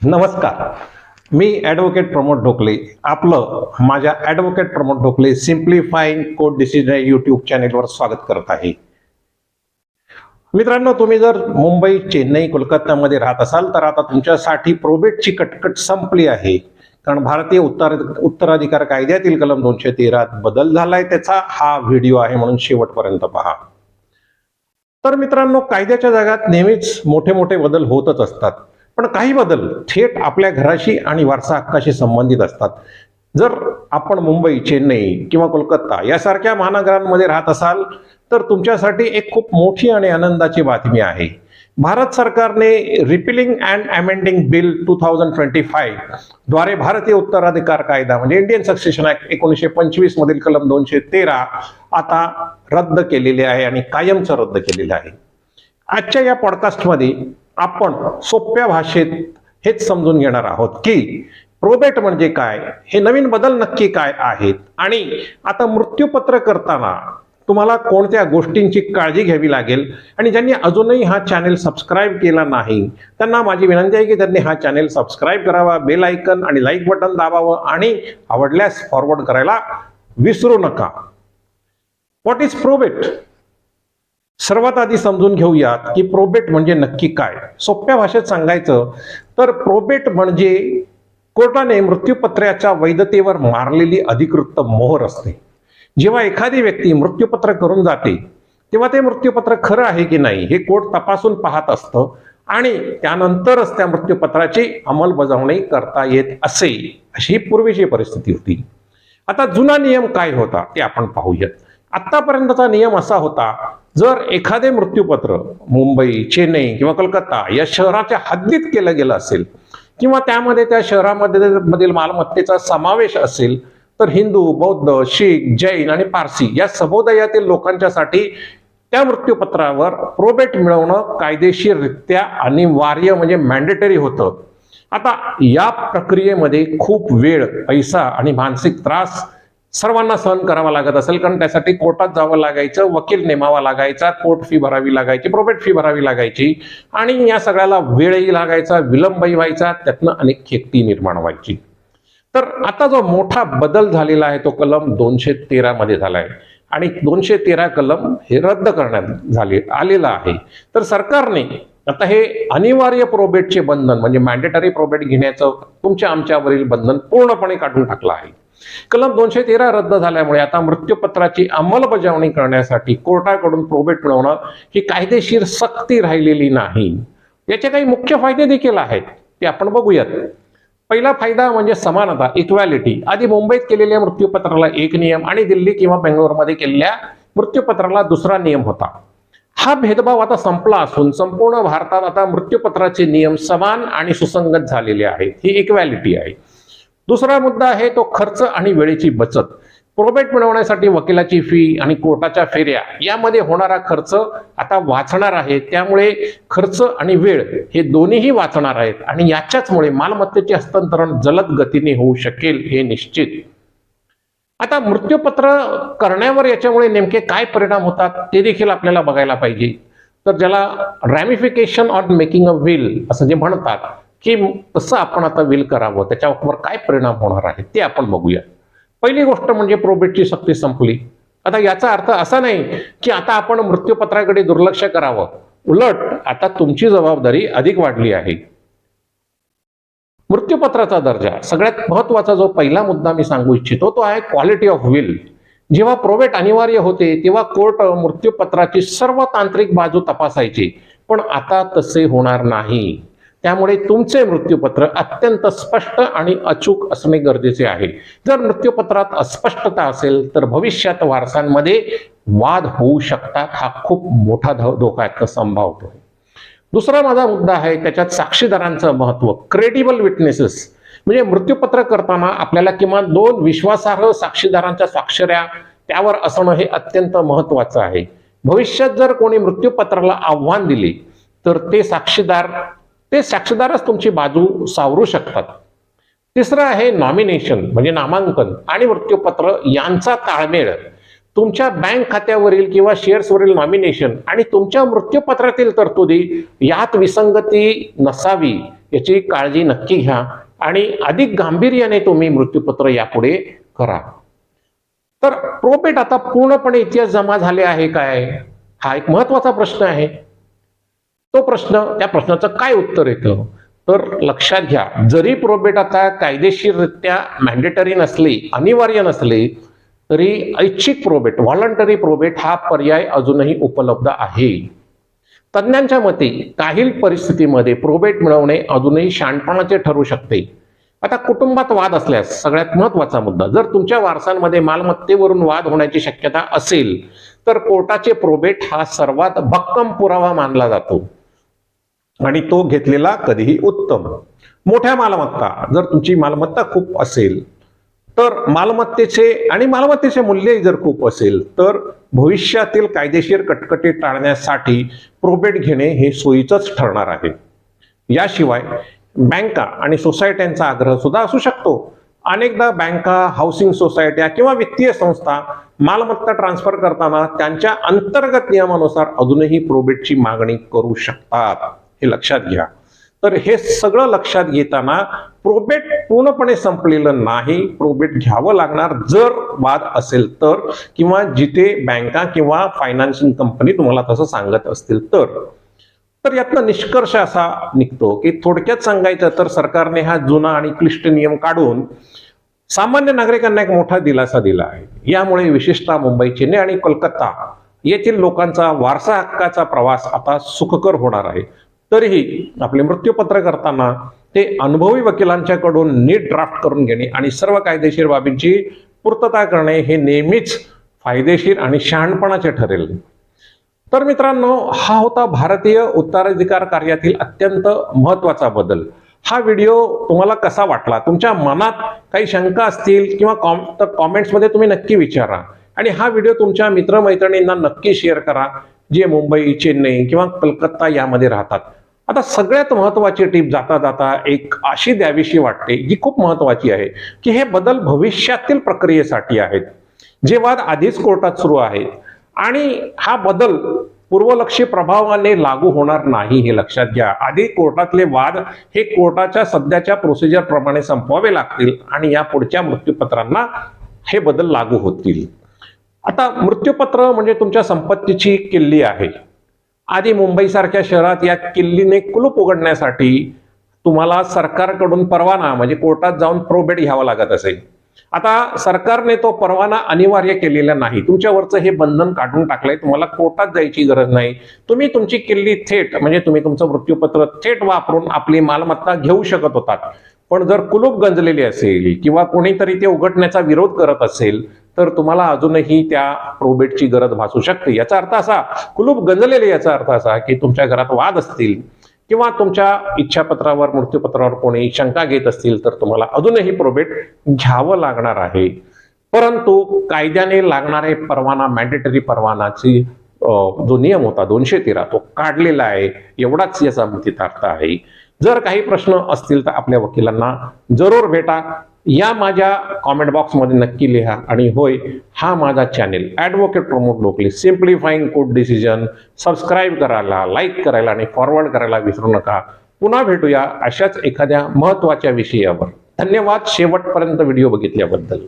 नमस्कार. मी ॲडव्होकेट प्रमोद ढोकले. आपलं माझ्या advocate Pramod Dhokle simplifying court decision YouTube चॅनेलवर स्वागत करत आहे. मित्रांनो तुम्ही जर मुंबई चेन्नई कोलकात्यामध्ये राहत असाल तर आता तुमच्यासाठी प्रोबेटची कटकट संपली आहे. कारण भारतीय उत्तर उत्तराधिकार कायद्यातील कलम दोनशे तेरात बदल झालाय त्याचा हा व्हिडिओ आहे म्हणून शेवटपर्यंत पहा. तर मित्रांनो कायद्याच्या जगात नेहमीच मोठे मोठे बदल होतच असतात. पण काही बदल थेट आपल्या घराशी आणि वारसा हक्काशी संबंधित असतात. जर आपण मुंबई चेन्नई किंवा कोलकाता यासारख्या महानगरांमध्ये राहत असाल तर तुमच्यासाठी एक खूप मोठी आणि आनंदाची बातमी आहे. भारत सरकारने repealing and amending bill two thousand twenty फाईव्हद्वारे भारतीय उत्तराधिकार कायदा म्हणजे इंडियन सक्सेशन ऍक्ट एकोणीसशे पंचवीस मधील कलम दोनशे तेरा आता रद्द केलेले आहे आणि कायमचं रद्द केलेलं आहे. आजच्या या पॉडकास्टमध्ये आपण सोप्या भाषेत हेच समजून घेणार आहोत की प्रोबेट म्हणजे काय? हे नवीन बदल नक्की काय आहेत? आणि आता मृत्यूपत्र करताना तुम्हाला कोणत्या गोष्टींची काळजी घ्यावी लागेल? आणि ज्यांनी अजूनही हा चॅनेल सबस्क्राईब केला नाही त्यांना माझी विनंती आहे की त्यांनी हा चॅनेल सबस्क्राईब करावा बेल आयकन आणि लाईक बटन दाबावं आणि आवडल्यास फॉरवर्ड करायला विसरू नका. व्हॉट इज प्रोबेट सर्वात आधी समजून घेऊयात की प्रोबेट म्हणजे नक्की काय. सोप्या भाषेत सांगायचं तर प्रोबेट म्हणजे कोर्टाने मृत्यूपत्राच्या वैधतेवर मारलेली अधिकृत मोहर असते. जेव्हा एखादी व्यक्ती मृत्यूपत्र करून जाते तेव्हा ते मृत्यूपत्र खरं आहे की नाही हे कोर्ट तपासून पाहत असतं आणि त्यानंतरच त्या मृत्यूपत्राची अंमलबजावणी करता येत असे अशी पूर्वीची परिस्थिती होती. आता जुना नियम काय होता ते आपण पाहूयात. आतापर्यंतचा नियम असा होता जर एखादे मृत्यूपत्र मुंबई चेन्नई किंवा कलकत्ता या शहराच्या हद्दीत केलं गेलं असेल किंवा त्यामध्ये त्या शहरामध्ये मधील मालमत्तेचा समावेश असेल तर हिंदू बौद्ध शीख जैन आणि पारसी या समुदायातील लोकांच्यासाठी त्या मृत्यूपत्रावर प्रोबेट मिळवणं कायदेशीररित्या अनिवार्य म्हणजे मॅन्डेटरी होतं. आता या प्रक्रियेमध्ये खूप वेळ पैसा आणि मानसिक त्रास सर्वांना सहन करावा लागत असेल कारण त्यासाठी कोर्टात जावं लागायचं वकील नेमावा लागायचा कोर्ट फी भरावी लागायची प्रोबेट फी भरावी लागायची. आणि या सगळ्याला वेळही लागायचा विलंबही व्हायचा त्यातनं अनेक खेकती निर्माण व्हायची. तर आता जो मोठा बदल झालेला आहे तो कलम दोनशे तेरा मध्ये झाला आहे आणि दोनशे तेरा कलम हे रद्द करण्यात झाले आलेला आहे. तर सरकारने आता हे अनिवार्य प्रोबेटचे बंधन म्हणजे मॅन्डेटरी प्रोबेट घेण्याचं तुमच्या आमच्यावरील बंधन पूर्णपणे काढून टाकलं आहे. कलम दोनशे तेरा रद्द झाल्यामुळे आता मृत्यूपत्राची अंमलबजावणी करण्यासाठी कोर्टाकडून प्रोबेट मिळवणं ही कायदेशीर सक्ती राहिलेली नाही. याचे काही मुख्य फायदे देखील आहेत ते आपण बघूयात. पहिला फायदा म्हणजे समानता इक्वॅलिटी आधी मुंबईत केलेल्या मृत्यूपत्राला एक नियम आणि दिल्ली किंवा बेंगलोरमध्ये केलेल्या मृत्यूपत्राला दुसरा नियम होता. हा भेदभाव आता संपला असून संपूर्ण भारतात आता मृत्यूपत्राचे नियम समान आणि सुसंगत झालेले आहेत. ही इक्वॅलिटी आहे. दुसरा मुद्दा आहे तो खर्च आणि वेळेची बचत. प्रोबेट मिळवण्यासाठी वकिलाची फी आणि कोर्टाच्या फेऱ्या यामध्ये होणारा खर्च आता वाचणार आहे. त्यामुळे खर्च आणि वेळ हे दोन्हीही वाचणार आहेत आणि याच्याचमुळे मालमत्तेचे हस्तांतरण जलद गतीने होऊ शकेल हे निश्चित. आता मृत्यूपत्र करण्यावर याच्यामुळे नेमके काय परिणाम होतात ते देखील आपल्याला बघायला पाहिजे. तर ज्याला ramification on making a will असं जे म्हणतात की कसं आपण आता विल करावं? त्याच्यावर काय परिणाम होणार आहे? ते आपण बघूया. पहिली गोष्ट म्हणजे प्रोबेटची सक्ती संपली. आता याचा अर्थ असा नाही की आता आपण मृत्यूपत्राकडे दुर्लक्ष करावं. उलट आता तुमची जबाबदारी अधिक वाढली आहे. मृत्यूपत्राचा दर्जा सगळ्यात महत्त्वाचा जो पहिला मुद्दा मी सांगू इच्छितो तो आहे क्वालिटी ऑफ विल जेव्हा प्रोबेट अनिवार्य होते तेव्हा कोर्ट मृत्यूपत्राची सर्व तांत्रिक बाजू तपासायची. पण आता तसे होणार नाही. त्यामुळे तुमचे मृत्यूपत्र अत्यंत स्पष्ट आणि अचूक असणे गरजेचे आहे. जर मृत्यूपत्रात अस्पष्टता असेल तर भविष्यात वारसांमध्ये वाद होऊ शकतात. हा खूप मोठा धो धोका संभावतो दुसरा माझा मुद्दा आहे त्याच्यात साक्षीदारांचं महत्त्व क्रेडिबल विटनेसेस म्हणजे मृत्यूपत्र करताना आपल्याला किमान दोन विश्वासार्ह साक्षीदारांच्या स्वाक्षऱ्या त्यावर असणं हे अत्यंत महत्वाचं आहे. भविष्यात जर कोणी मृत्यूपत्राला आव्हान दिले तर ते साक्षीदार ते साक्षीदारच तुमची बाजू सावरू शकतात. तिसरं आहे नॉमिनेशन म्हणजे नामांकन आणि मृत्यूपत्र यांचा ताळमेळ. तुमच्या बँक खात्यावरील किंवा शेअर्सवरील नॉमिनेशन आणि तुमच्या मृत्यूपत्रातील तरतुदी यात विसंगती नसावी याची काळजी नक्की घ्या आणि अधिक गांभीर्याने तुम्ही मृत्यूपत्र यापुढे करा. तर प्रोपेट आता पूर्णपणे इतिहास जमा झाले आहे काय? हा एक महत्त्वाचा प्रश्न आहे. तो प्रश्न त्या प्रश्नाचं काय उत्तर येतं? तर लक्षात घ्या जरी प्रोबेट आता कायदेशीररित्या मॅन्डेटरी नसली अनिवार्य नसली तरी ऐच्छिक प्रोबेट व्हॉलंटरी प्रोबेट हा पर्याय अजूनही उपलब्ध आहे. तज्ज्ञांच्या मते काही परिस्थितीमध्ये प्रोबेट मिळवणे अजूनही शाणपणाचे ठरू शकते. आता कुटुंबात वाद असल्यास सगळ्यात महत्त्वाचा मुद्दा जर तुमच्या वारसांमध्ये मालमत्तेवरून वाद होण्याची शक्यता असेल तर कोर्टाचे प्रोबेट हा सर्वात भक्कम पुरावा मानला जातो. आणि तो घेतलेला कधीही उत्तम. मोठ्या मालमत्ता जर तुमची मालमत्ता खूप असेल तर मालमत्तेचे आणि मालमत्तेचे मूल्य जर खूप असेल तर भविष्यातील कायदेशीर कटकटी टाळण्यासाठी प्रोबेट घेणे हे सोयीचंच ठरणार आहे. याशिवाय बँका आणि सोसायट्यांचा आग्रह सुद्धा असू शकतो. अनेकदा बँका हाऊसिंग सोसायट्या किंवा वित्तीय संस्था मालमत्ता ट्रान्सफर करताना त्यांच्या अंतर्गत नियमानुसार अजूनही प्रोबेटची मागणी करू शकतात. हे लक्षात घ्या. तर हे सगळं लक्षात घेताना प्रोबेट पूर्णपणे संपलेलं नाही. प्रोबेट घ्यावं लागणार जर वाद असेल तर किंवा जिथे बँका किंवा फायनान्शिंग कंपनी तुम्हाला तसं सांगत असतील तर. तर यातनं निष्कर्ष असा निघतो की थोडक्यात सांगायचं तर सरकारने हा जुना आणि क्लिष्ट नियम काढून सामान्य नागरिकांना एक मोठा दिलासा दिला आहे. यामुळे विशेषतः मुंबई चेन्नई आणि कोलकाता येथील लोकांचा वारसा हक्काचा प्रवास आता सुखकर होणार आहे. तरीही आपले मृत्यूपत्र करताना ते अनुभवी वकिलांच्याकडून नीट ड्राफ्ट करून घेणे आणि सर्व कायदेशीर बाबींची पूर्तता करणे हे नेहमीच फायदेशीर आणि शहाणपणाचे ठरेल. तर मित्रांनो हा होता भारतीय उत्तराधिकार कार्यातील अत्यंत महत्त्वाचा बदल. हा व्हिडिओ तुम्हाला कसा वाटला? तुमच्या मनात काही शंका असतील किंवा कॉम तर कॉमेंट्समध्ये तुम्ही नक्की विचारा. आणि हा व्हिडिओ तुमच्या मित्रमैत्रिणींना नक्की शेअर करा जे मुंबई चेन्नई किंवा कलकत्ता यामध्ये राहतात. आता सगळ्यात महत्वाची टीप जाता जाता एक अशी द्यावीशी वाटते जी खूप महत्वाची आहे की हे बदल भविष्यातील प्रक्रियेसाठी आहेत. जे वाद आधीच कोर्टात सुरू आहेत आणि हा बदल पूर्वलक्षी प्रभावाने लागू होणार नाही हे लक्षात घ्या. आधी कोर्टातले वाद हे कोर्टाच्या सध्याच्या प्रोसिजर प्रमाणे संपवावे लागतील आणि या पुढच्या मृत्यूपत्रांना हे बदल लागू होतील. आता मृत्यूपत्र म्हणजे तुमच्या संपत्तीची किल्ली आहे. आधी मुंबईसारख्या शहरात या किल्लीने कुलूप उघडण्यासाठी तुम्हाला सरकारकडून परवाना म्हणजे कोर्टात जाऊन प्रोबेट घ्यावा लागत असेल आता सरकारने तो परवाना अनिवार्य केलेला नाही. तुमच्यावरचं हे बंधन काढून टाकलंय तुम्हाला कोर्टात जायची गरज नाही. तुम्ही तुमची किल्ली थेट म्हणजे तुम्ही तुमचं मृत्यूपत्र थेट वापरून आपली मालमत्ता घेऊ शकत होतात. पण जर कुलूप गंजलेली असेल किंवा कोणीतरी ते उघडण्याचा विरोध करत असेल तर तुम्हाला अजूनही त्या प्रोबेटची गरज भासू शकते. याचा अर्थ असा कुलूप गंजलेले याचा अर्थ असा की तुमच्या घरात वाद असतील किंवा तुमच्या इच्छापत्रावर मृत्यूपत्रावर कोणी शंका घेत असतील तर तुम्हाला अजूनही प्रोबेट घ्यावं लागणार आहे. परंतु कायद्याने लागणारे परवाना मॅन्डेटरी परवानाची जो नियम होता दोनशे तेरा तो काढलेला आहे. एवढाच याचा अर्थ आहे. जर काही प्रश्न असतील तर आपल्या वकिलांना जरूर भेटा. या माझ्या कॉमेंट बॉक्समध्ये नक्की लिहा आणि होय हा माझा channel advocate Pramod Lokle simplifying court decision subscribe करायला लाईक करायला आणि फॉरवर्ड करायला विसरू नका. पुन्हा भेटूया अशाच एखाद्या महत्त्वाच्या विषयावर. धन्यवाद. शेवटपर्यंत व्हिडिओ बघितल्याबद्दल.